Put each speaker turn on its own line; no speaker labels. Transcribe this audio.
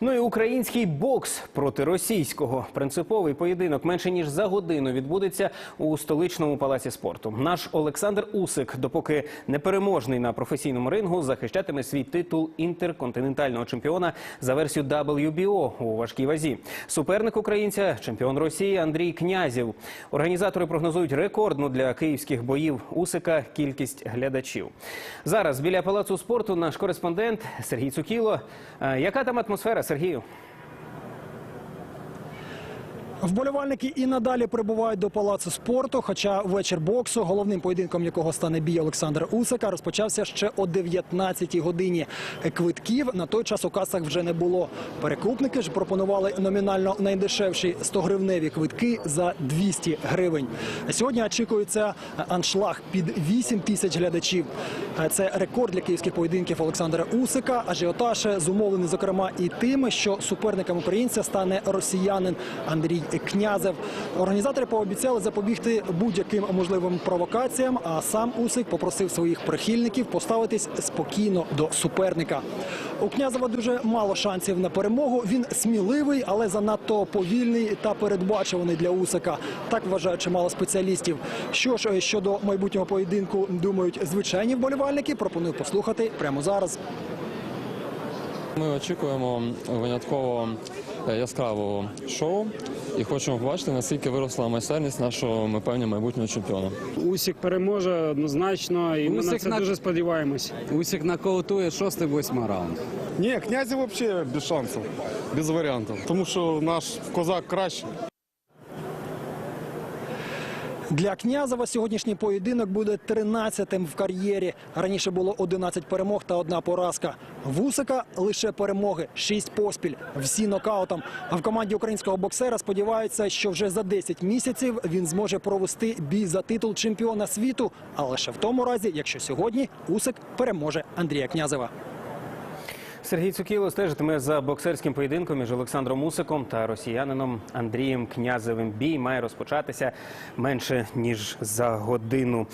Ну і український бокс проти російського. Принциповий поєдинок менше ніж за годину відбудеться у столичному палаці спорту. Наш Олександр Усик, допоки непереможний на професійному рингу, захищатиме свій титул інтерконтинентального чемпіона за версію WBO у важкій вазі. Суперник українця чемпіон Росії Андрій Князів. Організатори прогнозують рекордну для київських боїв Усика кількість глядачів. Зараз біля палацу спорту наш кореспондент Сергій Цукіло. Е, Яка там атмосфера, Сергію?
Вболівальники і надалі прибувають до палацу спорту. Хоча вечір боксу, головним поєдинком якого стане бій Олександра Усика, розпочався ще о 19-й годині. Квитків на той час у касах вже не було. Перекупники ж пропонували номінально найдешевші 100-гривневі квитки за 200 гривень. Сьогодні очікується аншлаг під 8 тисяч глядачів. Це рекорд для київських поєдинків Олександра Усика. Ажіотаж зумовлений зокрема і тим, що суперником українця стане росіянин Андрій Князев. Організатори пообіцяли запобігти будь-яким можливим провокаціям. А сам Усик попросив своїх прихильників поставитись спокійно до суперника. У Князева дуже мало шансів на перемогу. Він сміливий, але занадто повільний та передбачуваний для Усика. Так вважають чимало спеціалістів. Що ж е, щодо майбутнього поєдинку думають звичайні вболівальники, пропоную послухати прямо зараз.
Ми очікуємо винятково е, яскравого шоу і хочемо побачити, наскільки виросла майстерність нашого, ми певні, майбутнього чемпіона.
Усік переможе однозначно, і ми на це
на-
дуже сподіваємось.
Усік нокаутує шостий восьмий раунд.
Ні, князі взагалі без шансів, без варіантів. Тому що наш козак краще.
Для Князева сьогоднішній поєдинок буде 13-тим в кар'єрі. Раніше було 11 перемог та одна поразка. Вусика лише перемоги, 6 поспіль, всі нокаутом. А в команді українського боксера сподіваються, що вже за 10 місяців він зможе провести бій за титул чемпіона світу, а лише в тому разі, якщо сьогодні Усик переможе Андрія Князева.
Сергій Цукіло стежитиме за боксерським поєдинком між Олександром Усиком та росіянином Андрієм Князевим. Бій має розпочатися менше ніж за годину.